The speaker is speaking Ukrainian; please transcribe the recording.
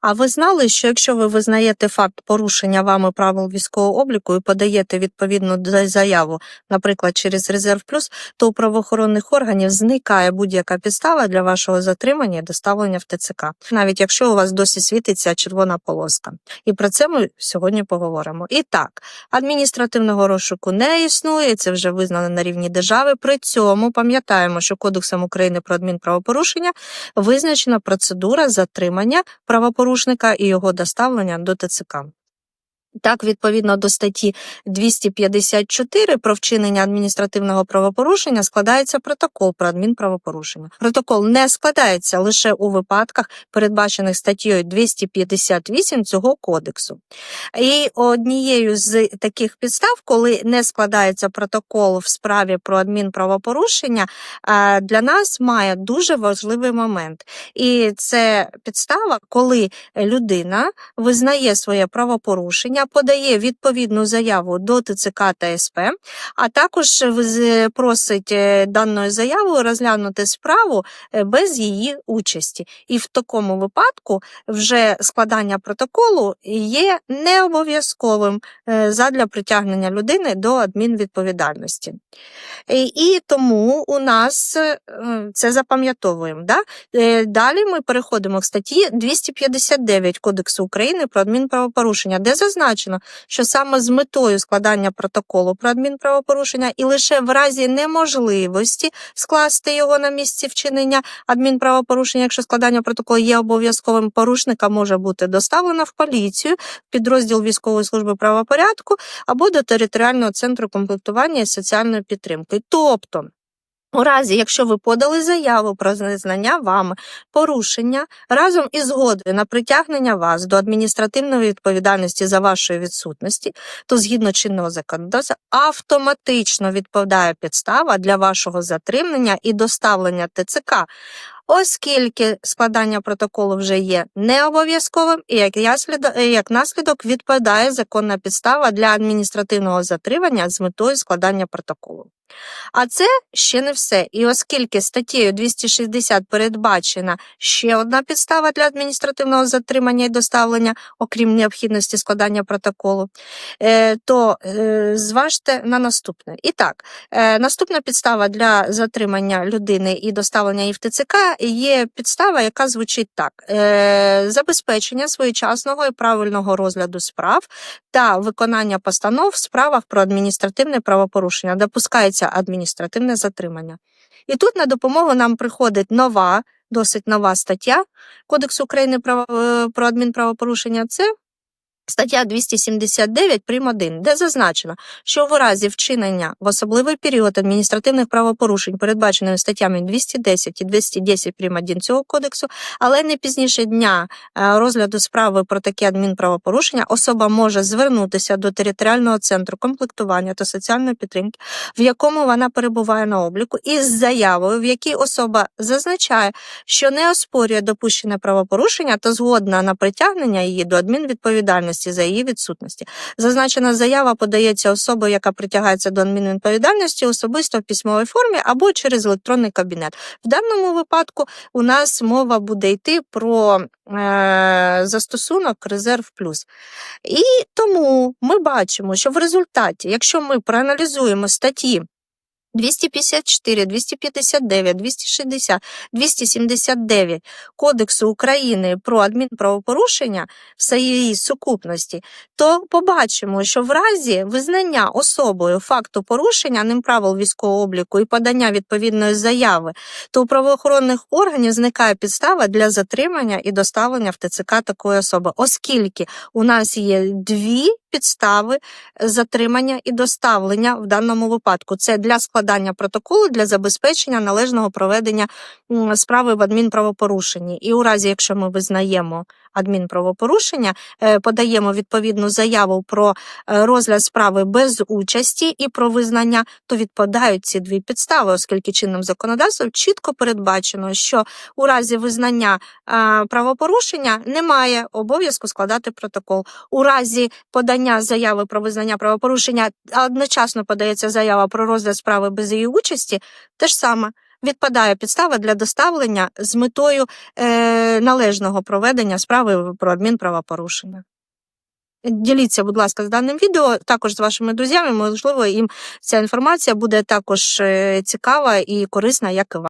А ви знали, що якщо ви визнаєте факт порушення вами правил військового обліку і подаєте відповідну заяву, наприклад, через резерв плюс, то у правоохоронних органів зникає будь-яка підстава для вашого затримання і доставлення в ТЦК, навіть якщо у вас досі світиться червона полоска. І про це ми сьогодні поговоримо. І так, адміністративного розшуку не існує, це вже визнано на рівні держави. При цьому пам'ятаємо, що Кодексом України про адмінправопорушення визначена процедура затримання правопорушника і його доставлення до ТЦК. Так, відповідно до статті 254 про вчинення адміністративного правопорушення складається протокол про адмінправопорушення. Протокол не складається лише у випадках, передбачених статтею 258 цього кодексу. І однією з таких підстав, коли не складається протокол в справі про адмінправопорушення, для нас має дуже важливий момент. І це підстава, коли людина визнає своє правопорушення, подає відповідну заяву до ТЦК та СП, а також просить е, даною заявою розглянути справу е, без її участі. І в такому випадку вже складання протоколу є не обов'язковим е, задля притягнення людини до адмінвідповідальності. І, тому у нас це запам'ятовуємо. Да? Далі ми переходимо к статті 259 Кодексу України про адмінправопорушення, де зазначено, що саме з метою складання протоколу про адмінправопорушення і лише в разі неможливості скласти його на місці вчинення адмінправопорушення, якщо складання протоколу є обов'язковим, порушника може бути доставлено в поліцію, підрозділ військової служби правопорядку або до територіального центру комплектування і соціальної підтримки. Тобто, у разі, якщо ви подали заяву про визнання вами порушення разом із згодою на притягнення вас до адміністративної відповідальності за вашої відсутності, то згідно чинного законодавства автоматично відповідає підстава для вашого затримання і доставлення ТЦК. Оскільки складання протоколу вже є не обов'язковим, і як наслідок відповідає законна підстава для адміністративного затримання з метою складання протоколу. А це ще не все. І оскільки статтею 260 передбачена ще одна підстава для адміністративного затримання і доставлення, окрім необхідності складання протоколу, е, то е, зважте на наступне. І так, е, наступна підстава для затримання людини і доставлення її в ТЦК є підстава, яка звучить так: забезпечення своєчасного і правильного розгляду справ та виконання постанов в справах про адміністративне правопорушення. Допускається адміністративне затримання. І тут на допомогу нам приходить нова, досить нова стаття Кодексу України е, про адмінправопорушення. Це стаття 279 прим. 1, де зазначено, що в разі вчинення в особливий період адміністративних правопорушень, передбаченими статтями 210 і 210 прим. 1 цього кодексу, але не пізніше дня е, розгляду справи про таке адмінправопорушення, особа може звернутися до територіального центру комплектування та соціальної підтримки, в якому вона перебуває на обліку, із заявою, в якій особа зазначає, що не оспорює допущене правопорушення та згодна на притягнення її до адмінвідповідальності за її відсутності. Зазначена заява подається особою, яка притягається до адмінвідповідальності особисто в письмовій формі або через електронний кабінет. В даному випадку у нас мова буде йти про е, застосунок резерв плюс. І тому ми бачимо, що в результаті, якщо ми проаналізуємо статті 254, 259, 260, 279 Кодексу України про адмінправопорушення в своїй сукупності, то побачимо, що в разі визнання особою факту порушення ним правил військового обліку і подання відповідної заяви, то у правоохоронних органів зникає підстава для затримання і доставлення в ТЦК такої особи, оскільки у нас є дві підстави затримання і доставлення в даному випадку. Це для складання протоколу для забезпечення належного проведення справи в адмінправопорушенні. І у разі, якщо ми визнаємо адмінправопорушення, е, подаємо відповідну заяву про е, розгляд справи без участі і про визнання, то відпадають ці дві підстави, оскільки чинним законодавством чітко передбачено, що у разі визнання е, правопорушення немає обов'язку складати протокол. У разі подання заяви про визнання правопорушення одночасно подається заява про розгляд справи без її участі, те ж саме. відпадає підстава для доставлення з метою е, належного проведення справи про адмінправопорушення. Діліться, будь ласка, з даним відео, також з вашими друзями. Можливо, їм ця інформація буде також е, цікава і корисна, як і вам.